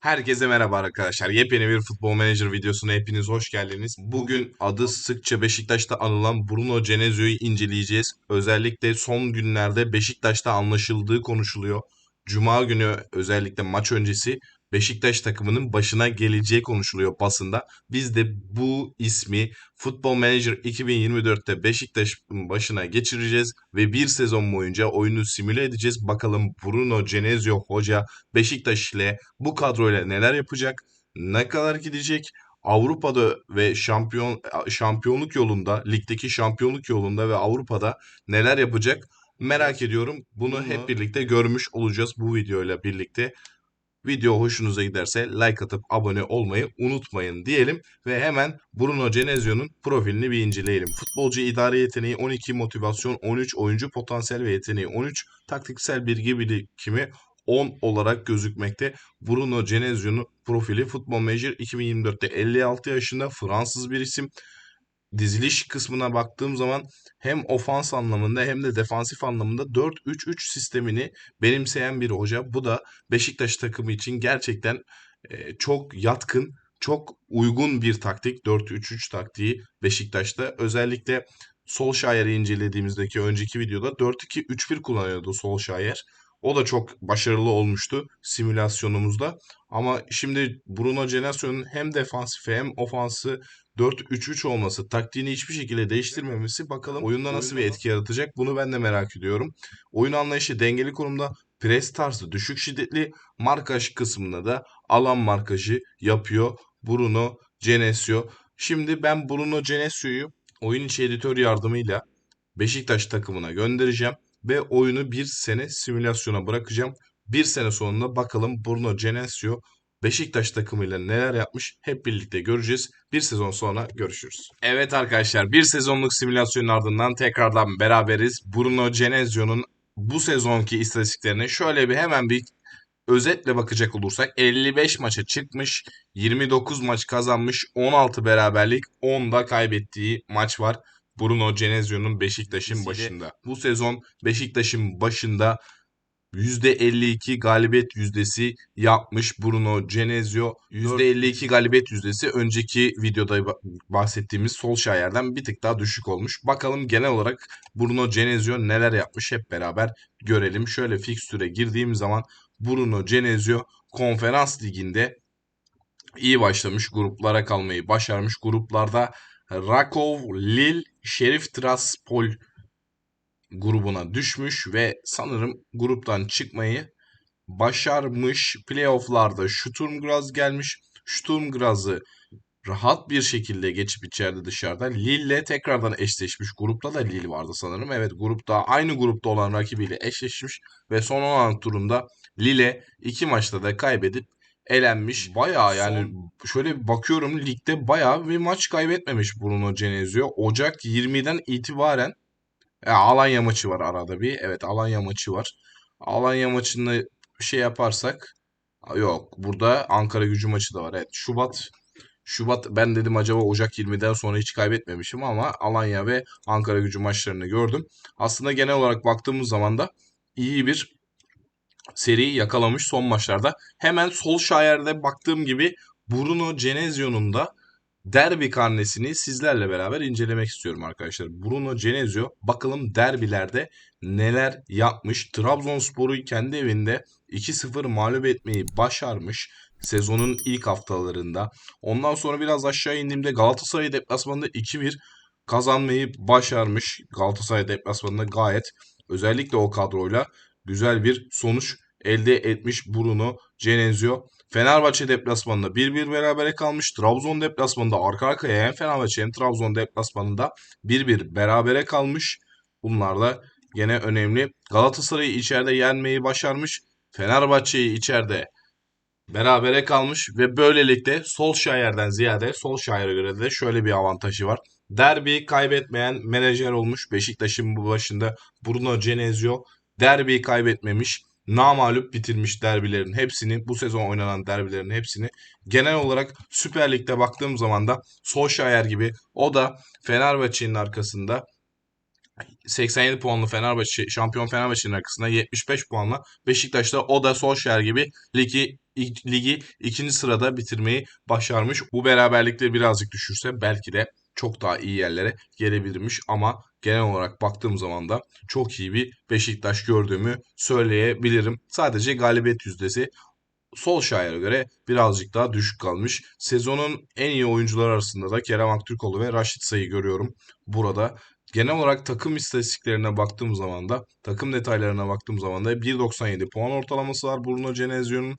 Herkese merhaba arkadaşlar. Yepyeni bir Futbol Manager videosuna hepiniz hoş geldiniz. Bugün adı sıkça Beşiktaş'ta anılan Bruno Genezio'yu inceleyeceğiz. Özellikle son günlerde Beşiktaş'ta anlaşıldığı konuşuluyor. Cuma günü özellikle maç öncesi Beşiktaş takımının başına geleceği konuşuluyor basında. Biz de bu ismi Futbol Manager 2024'te Beşiktaş'ın başına geçireceğiz ve bir sezon boyunca oyunu simüle edeceğiz. Bakalım Bruno Genezio hoca Beşiktaş ile bu kadroyla neler yapacak? Ne kadar gidecek? Avrupa'da ve şampiyon şampiyonluk yolunda, ligdeki şampiyonluk yolunda ve Avrupa'da neler yapacak? Merak ediyorum. Bunu- hep birlikte görmüş olacağız bu videoyla birlikte. Video hoşunuza giderse like atıp abone olmayı unutmayın diyelim ve hemen Bruno Genezio'nun profilini bir inceleyelim. Futbolcu idare yeteneği 12, motivasyon 13, oyuncu potansiyel ve yeteneği 13, taktiksel bilgi birikimi 10 olarak gözükmekte. Bruno Genezio'nun profili Futbol Manager 2024'te 56 yaşında Fransız bir isim. Diziliş kısmına baktığım zaman hem ofans anlamında hem de defansif anlamında 4-3-3 sistemini benimseyen bir hoca. Bu da Beşiktaş takımı için gerçekten e, çok yatkın, çok uygun bir taktik. 4-3-3 taktiği Beşiktaş'ta. Özellikle Solskjaer'i incelediğimizdeki önceki videoda 4-2-3-1 kullanıyordu Solskjaer. O da çok başarılı olmuştu simülasyonumuzda. Ama şimdi Bruno Genesio'nun hem defansifi hem ofansı 4-3-3 olması, taktiğini hiçbir şekilde değiştirmemesi bakalım oyunda nasıl bir etki yaratacak bunu ben de merak ediyorum. Oyun anlayışı dengeli konumda, pres tarzı düşük şiddetli, markaj kısmında da alan markajı yapıyor Bruno Genesio. Şimdi ben Bruno Genesio'yu oyun içi editör yardımıyla Beşiktaş takımına göndereceğim ve oyunu bir sene simülasyona bırakacağım. Bir sene sonunda bakalım Bruno Genesio Beşiktaş takımıyla neler yapmış hep birlikte göreceğiz. Bir sezon sonra görüşürüz. Evet arkadaşlar bir sezonluk simülasyonun ardından tekrardan beraberiz. Bruno Genesio'nun bu sezonki istatistiklerine şöyle bir hemen bir özetle bakacak olursak 55 maça çıkmış, 29 maç kazanmış, 16 beraberlik, 10 da kaybettiği maç var. Bruno Genesio'nun Beşiktaş'ın başında. Bu sezon Beşiktaş'ın başında %52 galibiyet yüzdesi yapmış Bruno Genesio. %52 galibiyet yüzdesi önceki videoda ba- bahsettiğimiz Solskjaer'den bir tık daha düşük olmuş. Bakalım genel olarak Bruno Genesio neler yapmış hep beraber görelim. Şöyle fikstüre girdiğim zaman Bruno Genesio konferans liginde iyi başlamış. Gruplara kalmayı başarmış. Gruplarda Rakov, Lille, Şerif Tiraspol grubuna düşmüş ve sanırım gruptan çıkmayı başarmış. Playoff'larda Sturm Graz gelmiş. Sturm Graz'ı rahat bir şekilde geçip içeride dışarıda Lille'le tekrardan eşleşmiş. Grupta da Lille vardı sanırım. Evet grupta aynı grupta olan rakibiyle eşleşmiş ve son 16 turunda Lille iki maçta da kaybedip elenmiş. Bayağı yani şöyle bir bakıyorum ligde bayağı bir maç kaybetmemiş Bruno Genesio. Ocak 20'den itibaren ya Alanya maçı var arada bir. Evet Alanya maçı var. Alanya maçında şey yaparsak yok burada Ankara Gücü maçı da var. Evet Şubat Şubat ben dedim acaba Ocak 20'den sonra hiç kaybetmemişim ama Alanya ve Ankara Gücü maçlarını gördüm. Aslında genel olarak baktığımız zaman da iyi bir seri yakalamış son maçlarda. Hemen Solskjaer'de baktığım gibi Bruno Genesio'nun da derbi karnesini sizlerle beraber incelemek istiyorum arkadaşlar. Bruno Genesio bakalım derbilerde neler yapmış. Trabzonspor'u kendi evinde 2-0 mağlup etmeyi başarmış sezonun ilk haftalarında. Ondan sonra biraz aşağı indiğimde Galatasaray deplasmanında 2-1 kazanmayı başarmış. Galatasaray deplasmanında gayet özellikle o kadroyla güzel bir sonuç elde etmiş Bruno Genesio. Fenerbahçe deplasmanında 1-1 berabere kalmış. Trabzon deplasmanında arka arkaya hem Fenerbahçe hem Trabzon deplasmanında 1-1 berabere kalmış. Bunlar da gene önemli. Galatasaray'ı içeride yenmeyi başarmış. Fenerbahçe'yi içeride berabere kalmış ve böylelikle Solskjaer'den ziyade Solskjaer'e göre de şöyle bir avantajı var. Derbi kaybetmeyen menajer olmuş. Beşiktaş'ın bu başında Bruno Genesio derbi kaybetmemiş. Namalup bitirmiş derbilerin hepsini. Bu sezon oynanan derbilerin hepsini. Genel olarak Süper Lig'de baktığım zaman da Solskjaer gibi o da Fenerbahçe'nin arkasında 87 puanlı Fenerbahçe, şampiyon Fenerbahçe'nin arkasında 75 puanla Beşiktaş'ta o da Solskjaer gibi ligi ligi ikinci sırada bitirmeyi başarmış. Bu beraberlikleri birazcık düşürse belki de çok daha iyi yerlere gelebilirmiş ama genel olarak baktığım zaman da çok iyi bir Beşiktaş gördüğümü söyleyebilirim. Sadece galibiyet yüzdesi Solskjaer'e göre birazcık daha düşük kalmış. Sezonun en iyi oyuncular arasında da Kerem Aktürkoğlu ve Raşit Say'ı görüyorum burada. Genel olarak takım istatistiklerine baktığım zaman da takım detaylarına baktığım zaman da 1.97 puan ortalaması var Bruno Genesio'nun.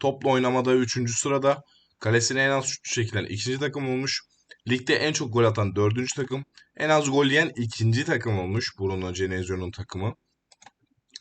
Toplu oynamada 3. sırada. Kalesine en az şut çekilen 2. takım olmuş. Ligde en çok gol atan 4. takım. En az gol yiyen 2. takım olmuş Bruno Genesio'nun takımı.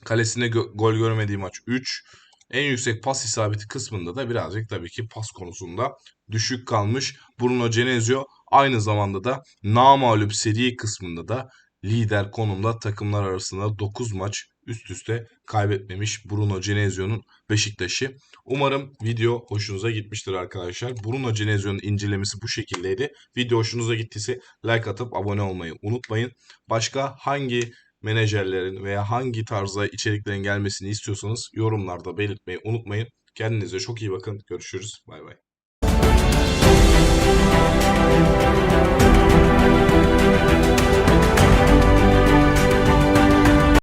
Kalesine gö- gol görmediği maç 3. En yüksek pas isabeti kısmında da birazcık tabii ki pas konusunda düşük kalmış. Bruno Genesio aynı zamanda da namağlup seri kısmında da lider konumda takımlar arasında 9 maç üst üste kaybetmemiş Bruno Genesio'nun Beşiktaş'ı. Umarım video hoşunuza gitmiştir arkadaşlar. Bruno Genesio'nun incelemesi bu şekildeydi. Video hoşunuza gittiyse like atıp abone olmayı unutmayın. Başka hangi menajerlerin veya hangi tarzda içeriklerin gelmesini istiyorsanız yorumlarda belirtmeyi unutmayın. Kendinize çok iyi bakın. Görüşürüz. Bay bay.